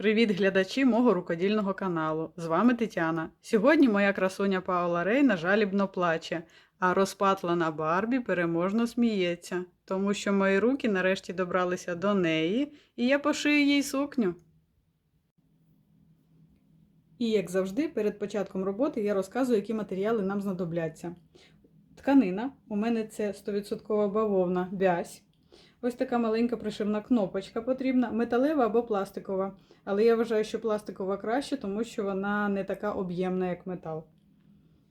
Привіт, глядачі мого рукодільного каналу. З вами Тетяна. Сьогодні моя красуня Паула Рейна жалібно плаче, а розпатлана Барбі переможно сміється, тому що мої руки нарешті добралися до неї, і я пошию їй сукню. І, як завжди, перед початком роботи я розказую, які матеріали нам знадобляться. Тканина, у мене це 100% бавовна бязь. Ось така маленька пришивна кнопочка потрібна, металева або пластикова. Але я вважаю, що пластикова краще, тому що вона не така об'ємна, як метал.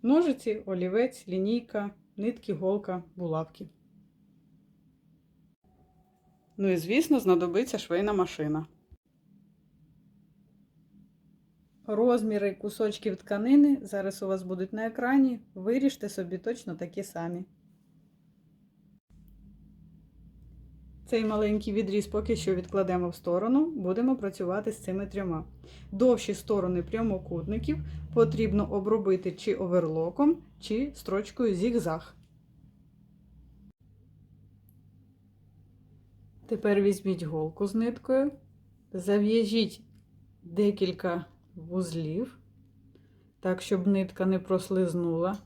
Ножиці, олівець, лінійка, нитки, голка, булавки. Ну і, звісно, знадобиться швейна машина. Розміри кусочків тканини зараз у вас будуть на екрані. Виріжте собі точно такі самі. Цей маленький відріз поки що відкладемо в сторону, будемо працювати з цими трьома. Довші сторони прямокутників потрібно обробити чи оверлоком, чи строчкою зігзаг. Тепер візьміть голку з ниткою, зав'яжіть декілька вузлів, так, щоб нитка не прослизнула.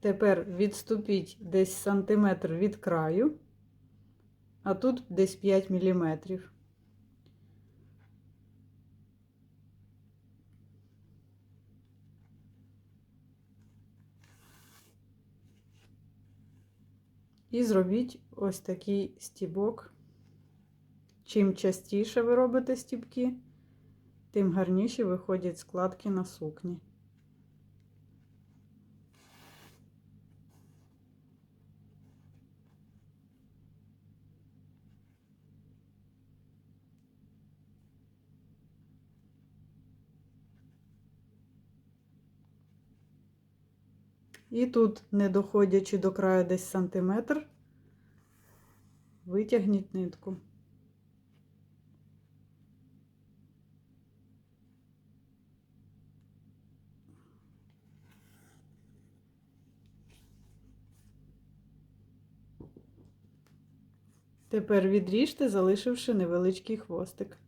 Тепер відступіть десь сантиметр від краю, а тут десь 5 міліметрів. І зробіть ось такий стібок. Чим частіше ви робите стібки, тим гарніші виходять складки на сукні. І тут, не доходячи до краю десь сантиметр, витягніть нитку. Тепер відріжте, залишивши невеличкий хвостик.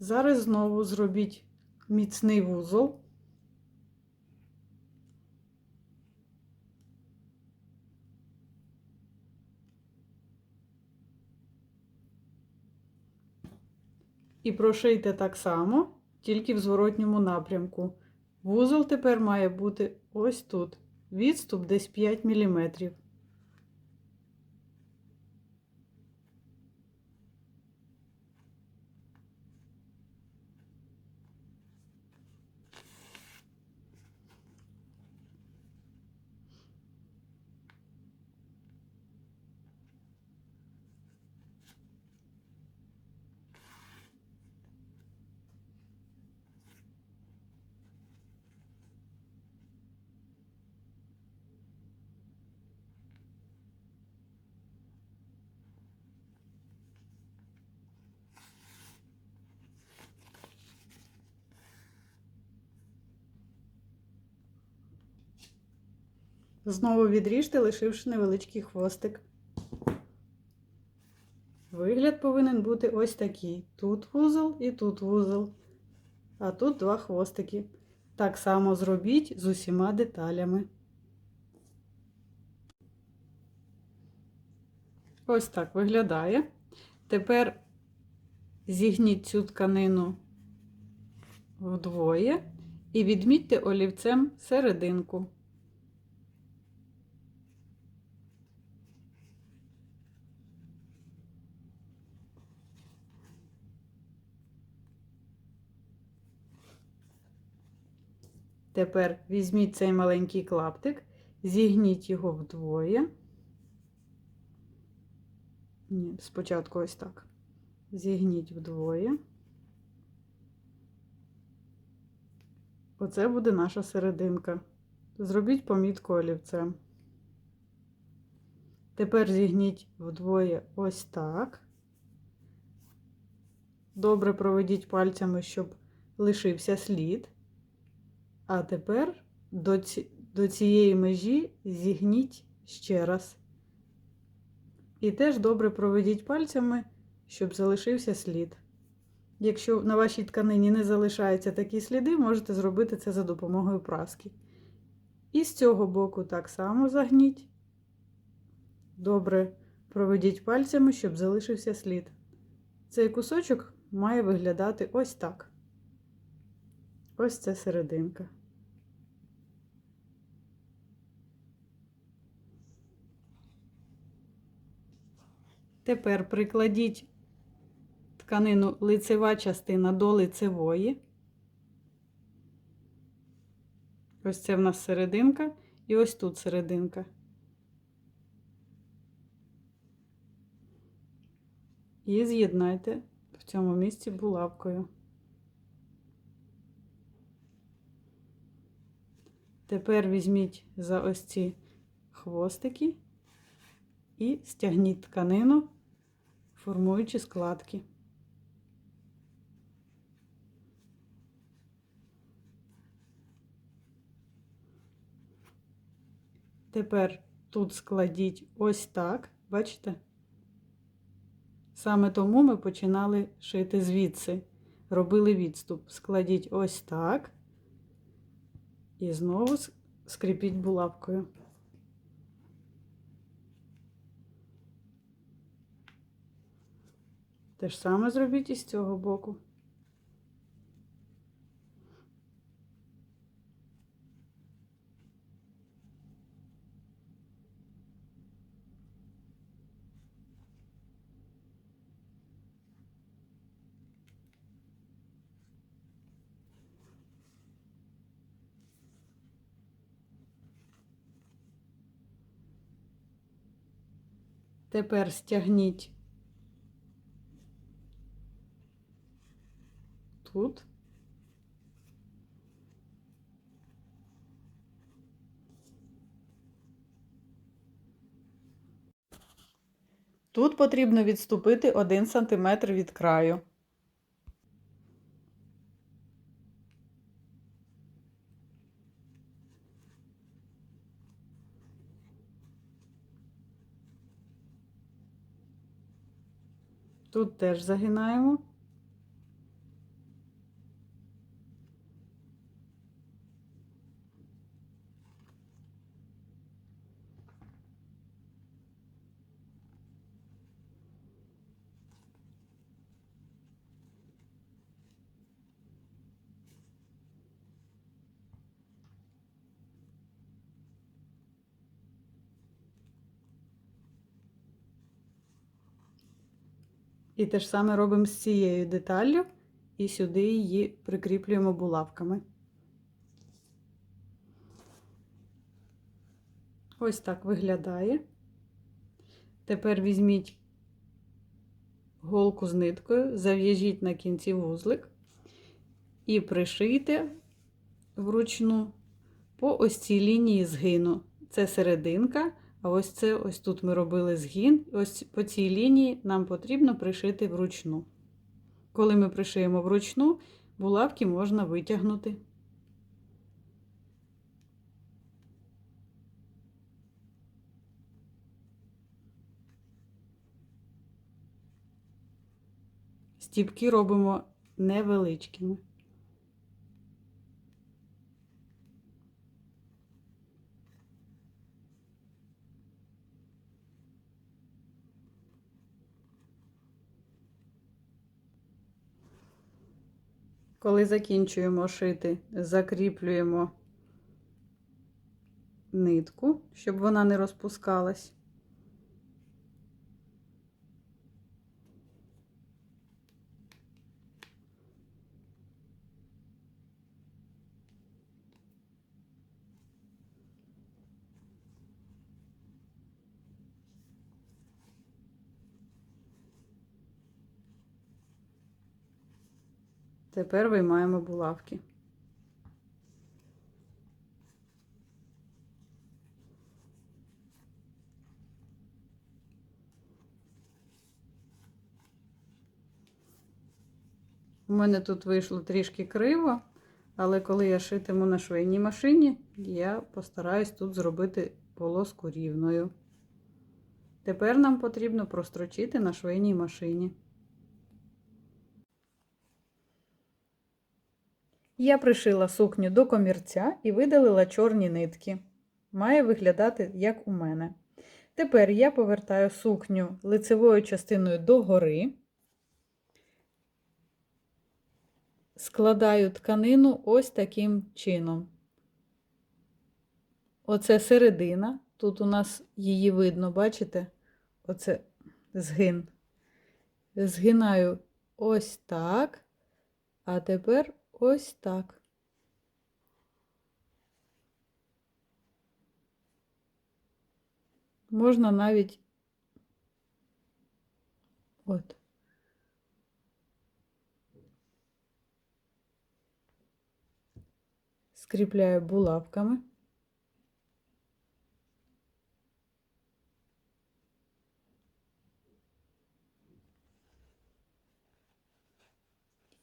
Зараз знову зробіть міцний вузол. І прошийте так само, тільки в зворотньому напрямку. Вузол тепер має бути ось тут. Відступ десь 5 мм. Знову відріжте, лишивши невеличкий хвостик. Вигляд повинен бути ось такий. Тут вузол і тут вузол. А тут два хвостики. Так само зробіть з усіма деталями. Ось так виглядає. Тепер зігніть цю тканину вдвоє і відмітьте олівцем серединку. Тепер візьміть цей маленький клаптик, зігніть його вдвоє. Ні, спочатку ось так. Зігніть вдвоє. Оце буде наша серединка. Зробіть помітку олівцем. Тепер зігніть вдвоє ось так. Добре проведіть пальцями, щоб лишився слід. А тепер до, до цієї межі зігніть ще раз. І теж добре проведіть пальцями, щоб залишився слід. Якщо на вашій тканині не залишаються такі сліди, можете зробити це за допомогою праски. І з цього боку так само загніть. Добре проведіть пальцями, щоб залишився слід. Цей кусочок має виглядати ось так. Ось це серединка. Тепер прикладіть тканину лицева частина до лицевої. Ось це в нас серединка, і ось тут серединка. І з'єднайте в цьому місці булавкою. Тепер візьміть за ось ці хвостики і стягніть тканину, формуючи складки. Тепер тут складіть ось так, бачите? Саме тому ми починали шити звідси, робили відступ. Складіть ось так і знову скріпіть булавкою. Те ж саме зробіть і з цього боку. Тепер стягніть тут. Тут потрібно відступити 1 см від краю. Тут теж загинаємо. І те ж саме робимо з цією деталлю і сюди її прикріплюємо булавками. Ось так виглядає. Тепер візьміть голку з ниткою, зав'яжіть на кінці вузлик і пришийте вручну по ось цій лінії згину. Це серединка, а ось це ось тут ми робили згін. Ось по цій лінії нам потрібно пришити вручну. Коли ми пришиємо вручну, булавки можна витягнути. Стіпки робимо невеличкими. Коли закінчуємо шити, закріплюємо нитку, щоб вона не розпускалась. Тепер виймаємо булавки. У мене тут вийшло трішки криво, але коли я шитиму на швейній машині, я постараюсь тут зробити полоску рівною. Тепер нам потрібно прострочити на швейній машині. Я пришила сукню до комірця і видалила чорні нитки. Має виглядати, як у мене. Тепер я повертаю сукню лицевою частиною догори, складаю тканину ось таким чином. Оце середина, тут у нас її видно, бачите? Оце згин. Згинаю ось так, а тепер ось так. Можна навіть от. Скріпляю булавками.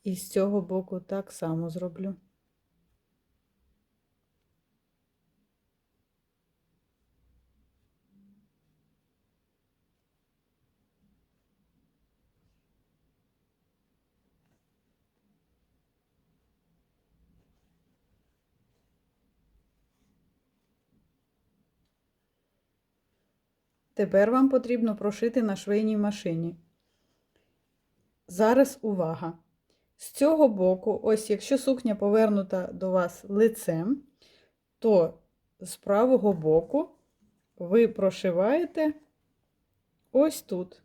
І з цього боку так само зроблю. Тепер вам потрібно прошити на швейній машині. Зараз увага! З цього боку, ось якщо сукня повернута до вас лицем, то з правого боку ви прошиваєте ось тут,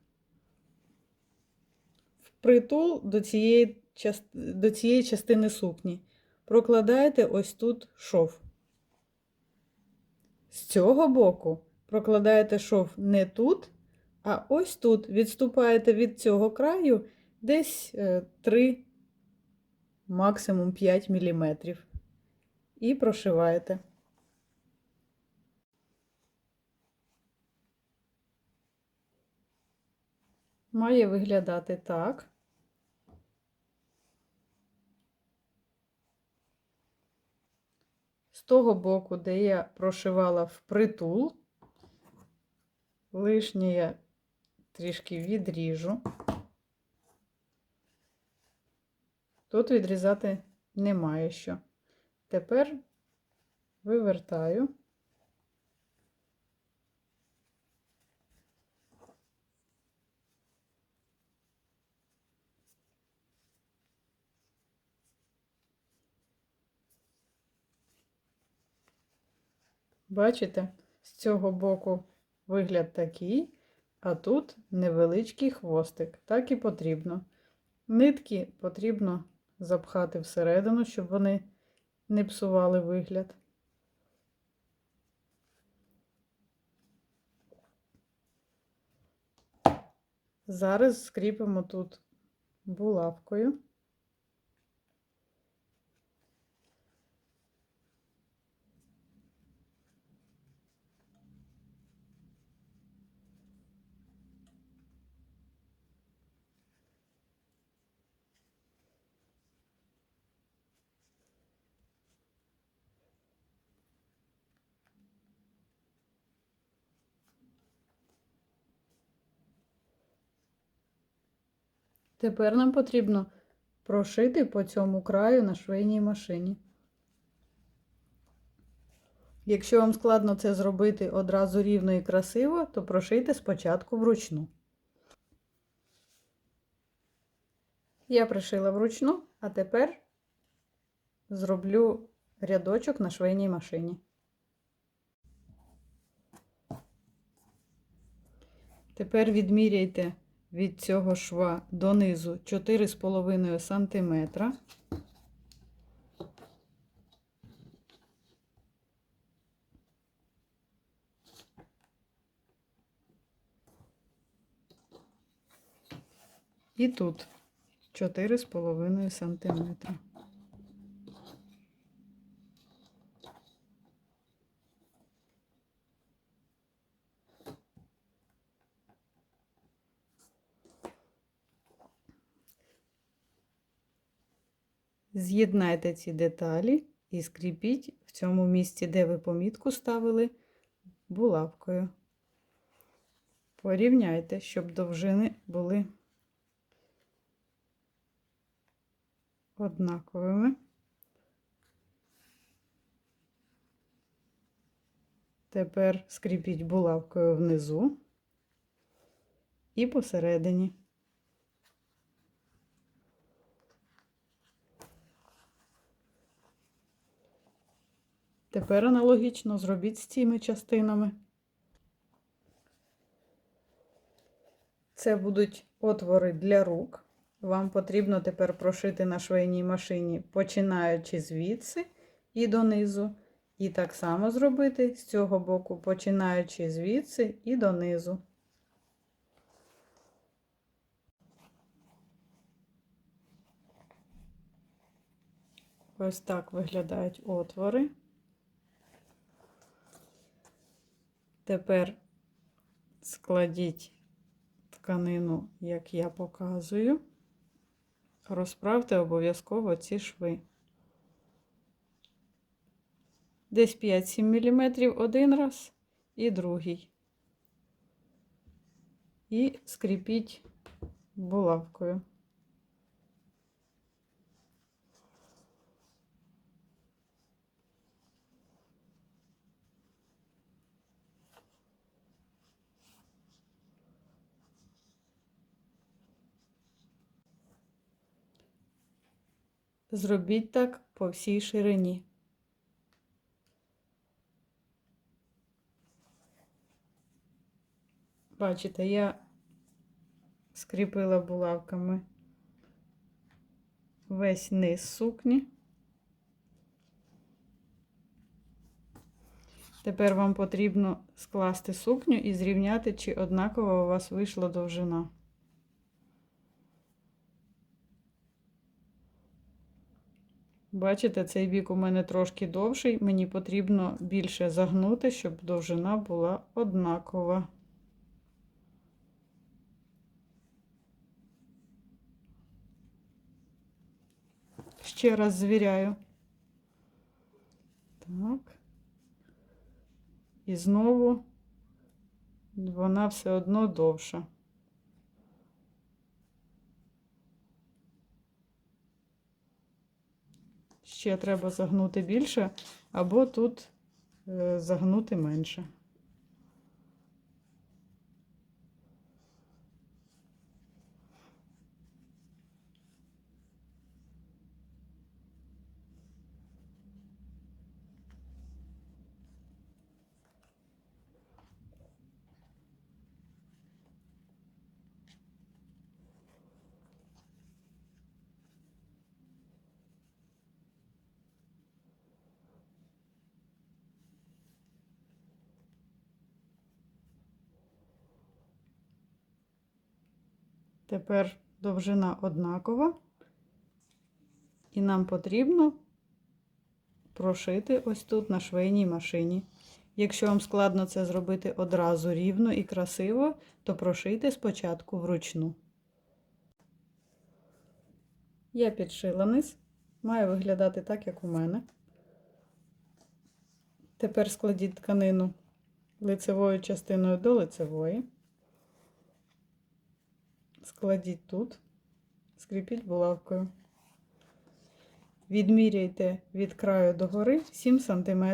впритул до цієї, до цієї частини сукні. Прокладаєте ось тут шов. З цього боку прокладаєте шов не тут, а ось тут. Відступаєте від цього краю десь 3, максимум 5 мм. І прошиваєте. Має виглядати так. З того боку, де я прошивала впритул, лишнє я трішки відріжу. Тут відрізати немає що. Тепер вивертаю. Бачите, з цього боку вигляд такий, а тут невеличкий хвостик. Так і потрібно. Нитки потрібно запхати всередину, щоб вони не псували вигляд. Зараз скріпимо тут булавкою. Тепер нам потрібно прошити по цьому краю на швейній машині. Якщо вам складно це зробити одразу рівно і красиво, то прошийте спочатку вручну. Я пришила вручну, а тепер зроблю рядочок на швейній машині. Тепер відміряйте від цього шва донизу 4,5 см. І тут 4,5 см. З'єднайте ці деталі і скріпіть в цьому місці, де ви помітку ставили, булавкою. Порівняйте, щоб довжини були однаковими. Тепер скріпіть булавкою внизу і посередині. Тепер аналогічно зробіть з цими частинами. Це будуть отвори для рук. Вам потрібно тепер прошити на швейній машині, починаючи звідси і донизу. І так само зробити з цього боку, починаючи звідси і донизу. Ось так виглядають отвори. Тепер складіть тканину, як я показую. Розправте обов'язково ці шви. Десь 5-7 мм один раз і другий. І скріпіть булавкою. Зробіть так по всій ширині. Бачите, я скріпила булавками весь низ сукні. Тепер вам потрібно скласти сукню і зрівняти, чи однаково у вас вийшла довжина. Бачите, цей бік у мене трошки довший, мені потрібно більше загнути, щоб довжина була однакова. Ще раз звіряю. Так. І знову вона все одно довша. Ще треба загнути більше, або тут е, загнути менше. Тепер довжина однакова, і нам потрібно прошити ось тут на швейній машині. Якщо вам складно це зробити одразу рівно і красиво, то прошийте спочатку вручну. Я підшила низ, має виглядати так, як у мене. Тепер складіть тканину лицевою частиною до лицевої. Складіть тут, скріпіть булавкою. Відміряйте від краю до гори 7 см.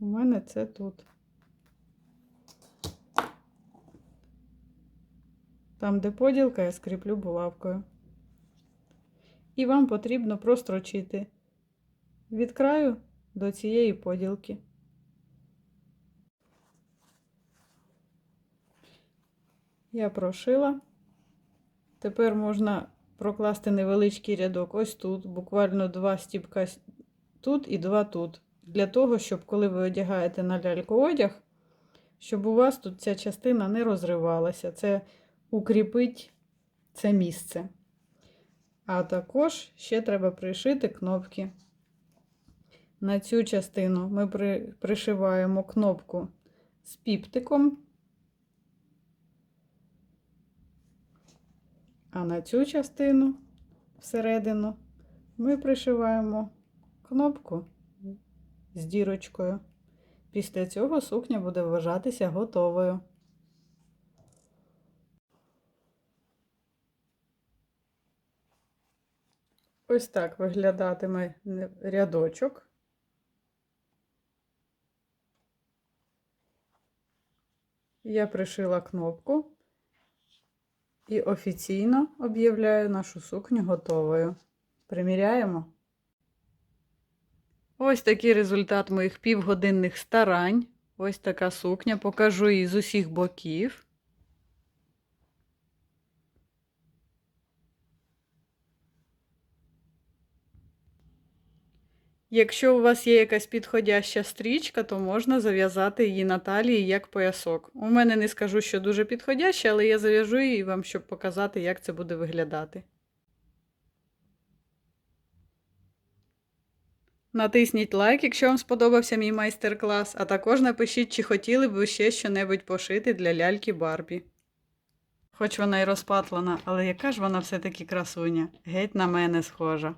У мене це тут. Там, де поділка, я скріплю булавкою. І вам потрібно прострочити від краю до цієї поділки. Я прошила. Тепер можна прокласти невеличкий рядок ось тут, буквально два стіпка тут і два тут. Для того, щоб коли ви одягаєте на ляльку одяг, щоб у вас тут ця частина не розривалася. Це укріпить це місце. А також ще треба пришити кнопки. На цю частину ми при, пришиваємо кнопку з піптиком, а на цю частину всередину, ми пришиваємо кнопку з дірочкою. Після цього сукня буде вважатися готовою. Ось так виглядатиме рядочок. Я пришила кнопку і офіційно об'являю нашу сукню готовою. Приміряємо. Ось такий результат моїх півгодинних старань. Ось така сукня. Покажу її з усіх боків. Якщо у вас є якась підходяща стрічка, то можна зав'язати її на талії як поясок. У мене не скажу, що дуже підходяща, але я зав'яжу її вам, щоб показати, як це буде виглядати. Натисніть лайк, якщо вам сподобався мій майстер-клас, а також напишіть, чи хотіли б ви ще щонебудь пошити для ляльки Барбі. Хоч вона й розпатлана, але яка ж вона все-таки красуня, геть на мене схожа.